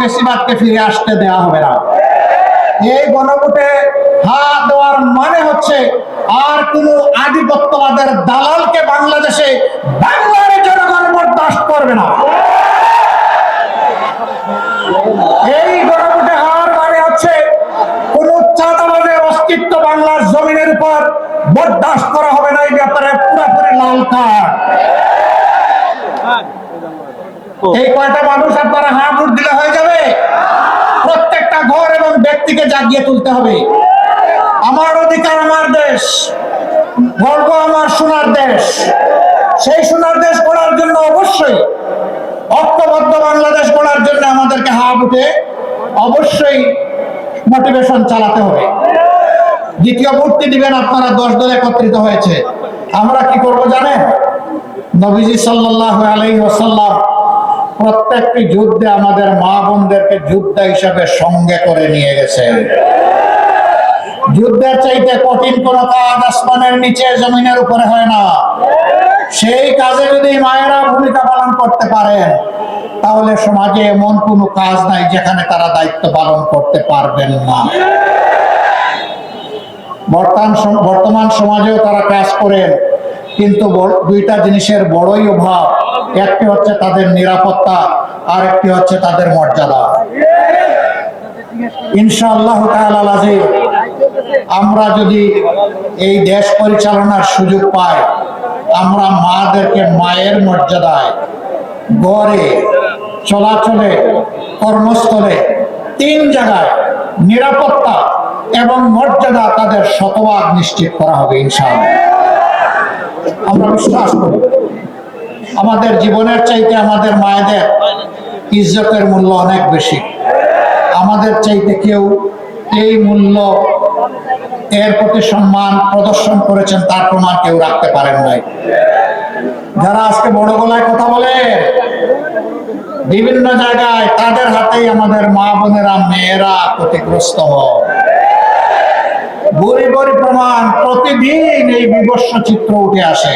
ফেসিবাদকে ফিরে আসতে দেওয়া হবে না। এই গণভোটে হাত দেওয়ার মানে হচ্ছে আর কোন আধিপত্যবাদের দালালকে বাংলাদেশে বাংলার জনগণ বরদাস্ত করবে না। এই গণভোটে হার মানে হচ্ছে কোন চাঁদাবাজের অস্তিত্ব বাংলার জমিনের উপর বরদাস্ত করা হবে না, এই ব্যাপারে পুরোপুরি লাল কার্ড। এই কয়টা মানুষ আপনারা হাঁ ভোট দিলে হয়ে যাবে? প্রত্যেকটা ঘর এবং ব্যক্তিকে জাগিয়ে তুলতে হবে। আমার অধিকার আমার দেশ, গর্ব আমার সোনার দেশ। সেই সোনার দেশ গড়ার জন্য অবশ্যই ঐক্যবদ্ধ বাংলাদেশ গড়ার জন্য আমাদেরকে হাত উঠে অবশ্যই মোটিভেশন চালাতে হবে। দ্বিতীয় মূর্তি দিবেন আপনারা, দশ দল একত্রিত হয়েছে। আমরা কি করব জানেন? নবীজি সাল্লাহ আলাই ওসাল্লাম প্রত্যেকটি যুদ্ধে আমাদের মা বোনদেরকে যোদ্ধা হিসাবে সঙ্গে করে নিয়ে গেছে। যুদ্ধের চাইতে কঠিন কোন কাজ আসমানের নিচে, জমিনের উপরে হয় না। সেই কাজে যদি মায়েরা ভূমিকা পালন করতে পারেন, তাহলে সমাজে এমন কোনো কাজ নাই যেখানে তারা দায়িত্ব পালন করতে পারবেন না। বর্তমান বর্তমান সমাজেও তারা কাজ করেন, কিন্তু দুইটা জিনিসের বড়ই অভাব। একটি হচ্ছে তাদের নিরাপত্তা আর একটি হচ্ছে তাদের মর্যাদা। ইনশাআল্লাহ আজিম আমরা যদি এই দেশ পরিচালনার সুযোগ পাই, আমরা মাদেরকে মায়ের মর্যাদায়, গড়ে, চলাচলে, কর্মস্থলে, তিন জায়গায় নিরাপত্তা এবং মর্যাদা তাদের শতভাগ নিশ্চিত করা হবে ইনশাআল্লাহ। আমরা বিশ্বাস করি। আমাদের জীবনের চাইতে আমাদের মায়েদের ইজ্জতের মূল্য অনেক বেশি। আমাদের চাইতে কেউ এই মূল্য এর প্রতি সম্মান প্রদর্শন করেছেন, তার প্রমাণ কেউ রাখতে পারেন নাই। যারা আজকে বড় গলায় কথা বলে, বিভিন্ন জায়গায় তাদের হাতেই আমাদের মা বোনেরা, মেয়েরা ক্ষতিগ্রস্ত হয়। গরি প্রমাণ, প্রতিদিন এই বিবস্ব চিত্র উঠে আসে।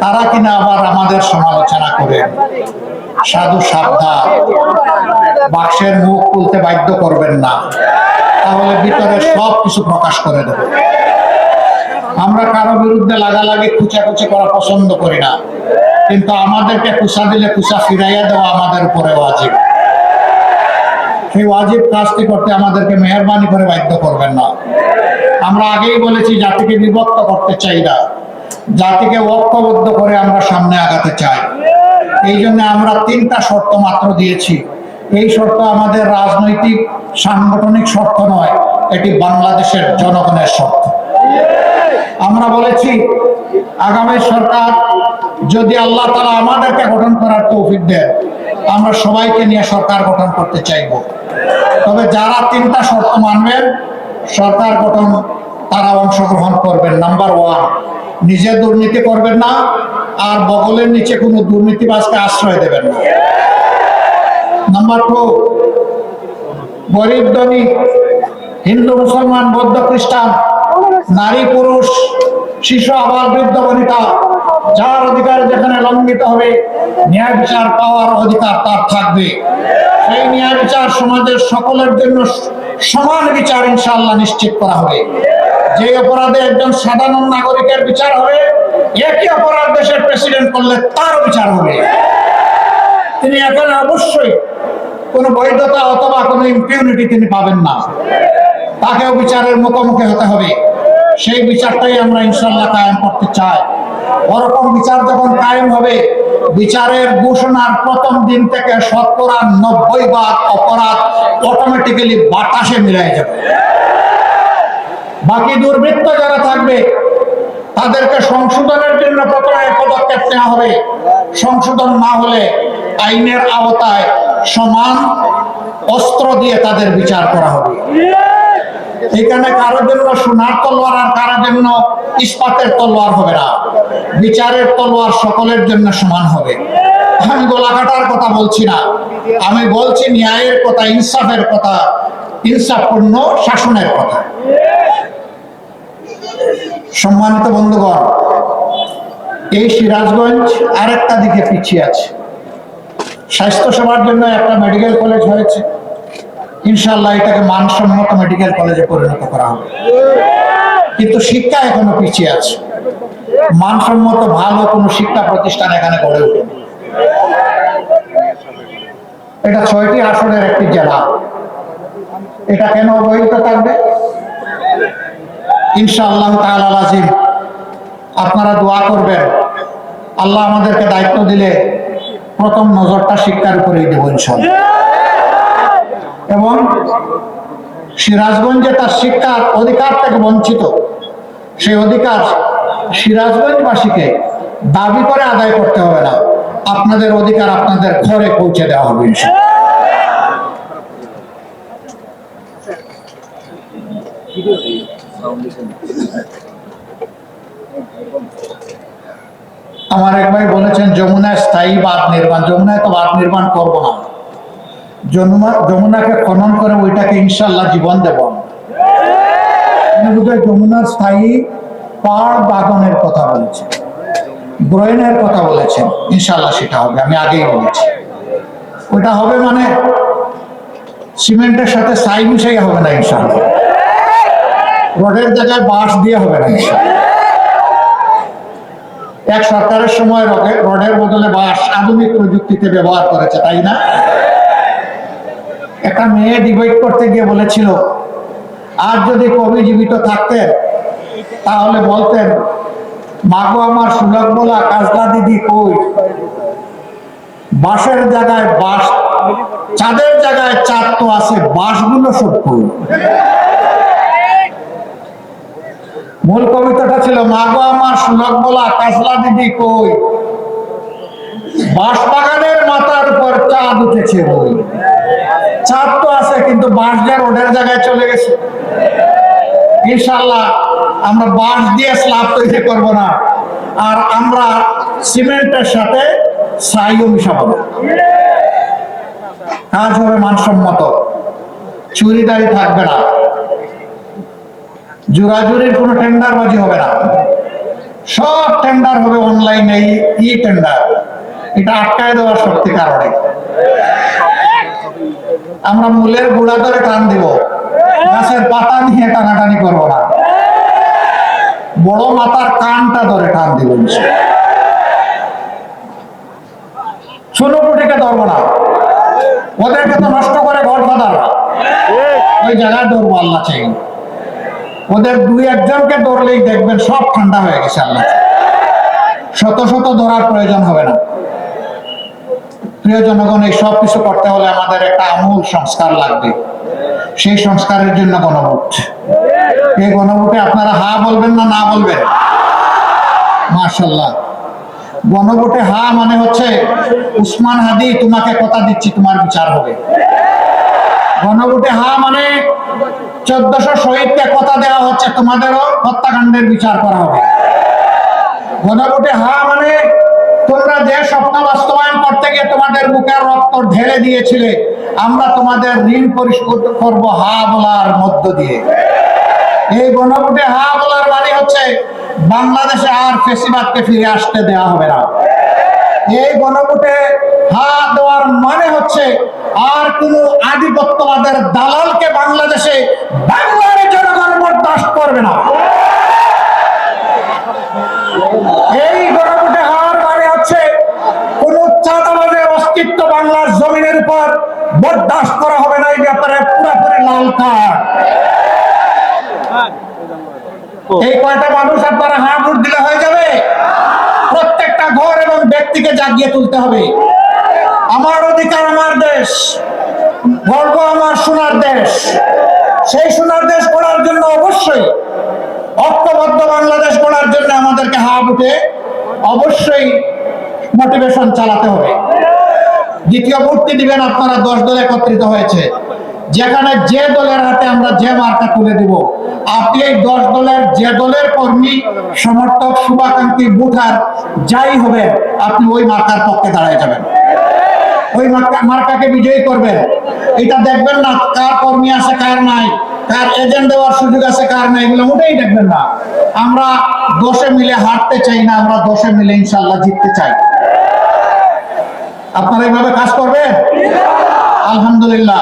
তারা কিনা আবার আমাদের সমালোচনা করেন সাধু সাবধান। বাক্সের মুখ খুলতে বাধ্য করবেন না। তাহলে ভিতরে সব কিছু প্রকাশ করে দেবে। আমরা কারও বিরুদ্ধে লাগালাগি, খুচাখুচি করা পছন্দ করি না। কিন্তু আমাদেরকে কুসা দিলে কুসা ফিরাইয়া দেওয়া আমাদের উপরে ওয়াজিব। সেই ওয়াজিব কাজটি করতে আমাদেরকে মেহরবানি করে বাধ্য করবেন না। আমরা আগেই বলেছি, জাতিকে বিভক্ত করতে চাই না। জাতিকে ঐক্যবদ্ধ করে আমরা সামনে আগাতে চাই। এই জন্য আমরা তিনটা শর্ত মাত্র দিয়েছি। এই শর্ত আমাদের রাজনৈতিক, সাংগঠনিক শর্ত নয়, এটি বাংলাদেশের জনগণের শর্ত। আমরা বলেছি, আগামী সরকার যদি আল্লাহ তালা আমাদেরকে গঠন করার তৌফিক দেন, আমরা সবাইকে নিয়ে সরকার গঠন করতে চাইব। তবে যারা তিনটা শর্ত মানবেন, সরকার গঠন, তারা অংশগ্রহণ করবেন। নাম্বার ওয়ান নিজে দুর্নীতি করবেন না, আর বগলের নিচে কোনো দুর্নীতিবাজকে আশ্রয় দেবেন না। নাম্বার টু গরিব ধনী, হিন্দু, মুসলমান, বৌদ্ধ, খ্রিস্টান, নারী, পুরুষ, শিশু আবার বৃদ্ধ, বনিতা, যার অধিকার যেখানে লঙ্ঘিত হবে, ন্যায় বিচার পাওয়ার অধিকার তার থাকবে। সেই ন্যায় বিচার সমাজের সকলের জন্য সমান বিচার ইনশাআল্লাহ নিশ্চিত করা হবে। যে অপরাধে একজন সাধারণ নাগরিকের বিচার হবে, একই অপরাধ দেশের প্রেসিডেন্ট করলে তার বিচার হবে। তিনি এখন অবশ্যই কোনো বৈধতা অথবা কোনো ইম্পিউনিটি তিনি পাবেন না। তাকেও বিচারের মুখোমুখি হতে হবে। সেই বিচারটাই আমরা ইনশাল্লাহ কায়েম করতে চাই। ওরকম বিচার যখন কায়েম হবে বিচারের ঘোষণার প্রথম দিন থেকে শতকরা নব্বই ভাগ অপরাধ অটোমেটিক্যালি বাতাসে মিলাই যাবে। বাকি দুর্বৃত্ত যারা থাকবে, তাদেরকে সংশোধনের জন্য প্রথমে পদক্ষেপ নেওয়া হবে। সংশোধন না হলে আইনের আওতায় সমান অস্ত্র দিয়ে তাদের বিচার করা হবে। এখানে কারোর জন্য সোনার তলোয়ার আর কারোর জন্য ইস্পাতের তলোয়ার হবে না। বিচারের তলোয়ার সকলের জন্য সমান হবে। আমি গলা কাটার কথা বলছি না। আমি বলছি ন্যায়ের কথা, ইনসাফের কথা, ইনসাফপূর্ণ শাসনের কথা। সম্মানিত বন্ধুগণ, এই সিরাজগঞ্জ আরেকটা দিকে পিছিয়ে আছে। স্বাস্থ্য সেবার জন্য একটা মেডিকেল কলেজ হয়েছে। ইনশাল্লাহ এটাকে মানসম্মত মেডিকেল কলেজে পরিণত করা হবে। কিন্তু শিক্ষা এখনও পিছিয়ে আছে। মানসম্মত ভালো কোনো শিক্ষা প্রতিষ্ঠান এখানে গড়ে ওঠেনি এটা ছয়টি আসনের একটি জেলা। এটা কেন অবহেলিত থাকবে? ইনশাআল্লাহ তাআলা আজিম আপনারা দোয়া করবেন, আল্লাহ আমাদেরকে দায়িত্ব দিলে প্রথম নজরটা শিক্ষার উপরেই দেব ইনশাআল্লাহ। এবং সিরাজগঞ্জে তার শিক্ষার অধিকার থেকে বঞ্চিত। সেই অধিকার সিরাজগঞ্জবাসীকে দাবি করে আদায় করতে হবে না। আপনাদের অধিকার আপনাদের ঘরে পৌঁছে দেওয়া হবে আমার এক ভাই বলেছেন, যমুনায় স্থায়ী বাঁধ নির্মাণ, যমুনায় তো বাঁধ নির্মাণ করব না। যমুনাকে খনন করে ওইটাকে ইনশাল্লাহ জীবন দেব যমুনার স্থায়ী পাড় বাগানের কথা বলেছে। গ্রয়নের কথা বলেছেন ইনশাল্লাহ সেটা হবে, আমি আগেই বলেছি। ওইটা হবে মানে সিমেন্টের সাথে সাই মিশাই হবে না ইনশাল্লাহ রডের জায়গায় বাঁশ দিয়ে হবে না ইনশাল্লাহ এক সরকারের সময় রডে- রডের বদলে বাঁশ আধুনিক প্রযুক্তিতে ব্যবহার করেছে, তাই না? একটা মেয়ে ডিবেট করতে গিয়ে বলেছিল, আর যদি কবি জীবিত থাকতেন, তাহলে বলতেন, মাগো আমার সুলভ বলা কাজলা দিদি কই? বাঁশের জায়গায় বাঁশ, চাঁদের জায়গায় চাঁদ তো আছে, বাঁশগুলো সব কই? মূল কবিতাটা ছিল, মাগো আমার সুলভ বলা কাজলা দিদি কই? বাঁশ বাগানের মাথার উপর চাঁদ উঠেছে বই। চাঁদ তো আছে, কিন্তু বাঁশ যে রোডের জায়গায় চলে গেছে। ইনশাল্লাহ আমরা বাঁশ দিয়ে স্ল্যাব তৈরি করব না। আর আমরা সিমেন্টের সাথে ছাইও মিশাবো কাজ হবে মানসম্মত। চুরিদারি থাকবে না। জোরাজুরির কোনো টেন্ডারবাজি হবে না। সব টেন্ডার হবে অনলাইনে ই টেন্ডার এটা আটকায় দেওয়ার শক্তি কারণে। আমরা মূলের গোড়া ধরে টান দিব। গাছের পাতা নিয়ে টানাটানি করব না। বড় মাথার কানটা ধরে টান দিব নষ্ট করে ঘর ধরবো ওদের দুই একজনকে ধরলেই দেখবেন সব ঠান্ডা হয়ে গেছে আল্লাহ শত শত ধরার প্রয়োজন হবে না। প্রিয় জনগণ, এই সব কিছু করতে হলে আমাদের একটা আমূল সংস্কার লাগবে। সেই সংস্কারের জন্য গণভোট। এই গণভোটে আপনারা হা বলবেন না না বলবেন? মার্শাল্লাহ গণভোটে হা মানে হচ্ছে, উসমান হাদি, তোমাকে কথা দিচ্ছি, তোমার বিচার হবে। গণভোটে হা মানে চোদ্দশো শহীদকে কথা দেওয়া হচ্ছে, তোমাদেরও হত্যাকাণ্ডের বিচার করা হবে। গণভোটে হা মানে তোমরা যে স্বপ্ন বাস্তবায়ন গিয়ে তোমাদের বুকের রক্ত ঢেলে দিয়েছিলে, আমরা তোমাদের ঋণ পরিশোধ করব হা বলার মধ্য দিয়ে। এই গণভোটে হা বলার মানে হচ্ছে বাংলাদেশে আর ফেসিবাদকে ফিরে আসতে দেওয়া হবে না। এই গণভোটে হা দেওয়ার মানে হচ্ছে আর কোন আধিপত্যবাদের দালালকে বাংলাদেশে বাংলার জনগণ বরদাস্ত করবে না এই গণভোটে হার মানে হচ্ছে কোন চাঁদাবাজের অস্তিত্ব বাংলার জমিনের উপর বরদাস্ত করা হবে না, এই ব্যাপারে পুরোপুরি লাল কার্ড। এই কয়টা মানুষ আপনারা হা ভোট দিলে হয়ে যাবে? প্রত্যেকটা ঘর এবং ব্যক্তিকে জাগিয়ে তুলতে হবে। আমার অধিকার আমার দেশ, গর্ব আমার সোনার দেশ। সেই সোনার দেশ গড়ার জন্য অবশ্যই, ঐক্যবদ্ধ বাংলাদেশ গড়ার জন্য আমাদেরকে হা উঠে অবশ্যই মোটিভেশন চালাতে হবে। দ্বিতীয় মূর্তি দিবেন আপনারা, দশ দল একত্রিত হয়েছে। যেখানে যে দলের হাতে আমরা যে মার্কা তুলে দিব, আপনি এই দশ দলের যে দলের কর্মী, সমর্থক, শুভাকাঙ্ক্ষী ভোটার যাই হবে আপনি ওই মার্কার পক্ষে দাঁড়ায় যাবেন। ওই মার্কা- মার্কাকে বিজয়ী করবেন। এটা দেখবেন না কার কর্মী আছে, কার নাই, কার এজেন্ট দেওয়ার সুযোগ আছে, কার নাই, এগুলো মোটেই দেখবেন না। আমরা দোষে মিলে হারতে চাই না, আমরা দোষে মিলে ইনশাল্লাহ জিততে চাই। আপনারা এইভাবে কাজ করবেন? আলহামদুলিল্লাহ।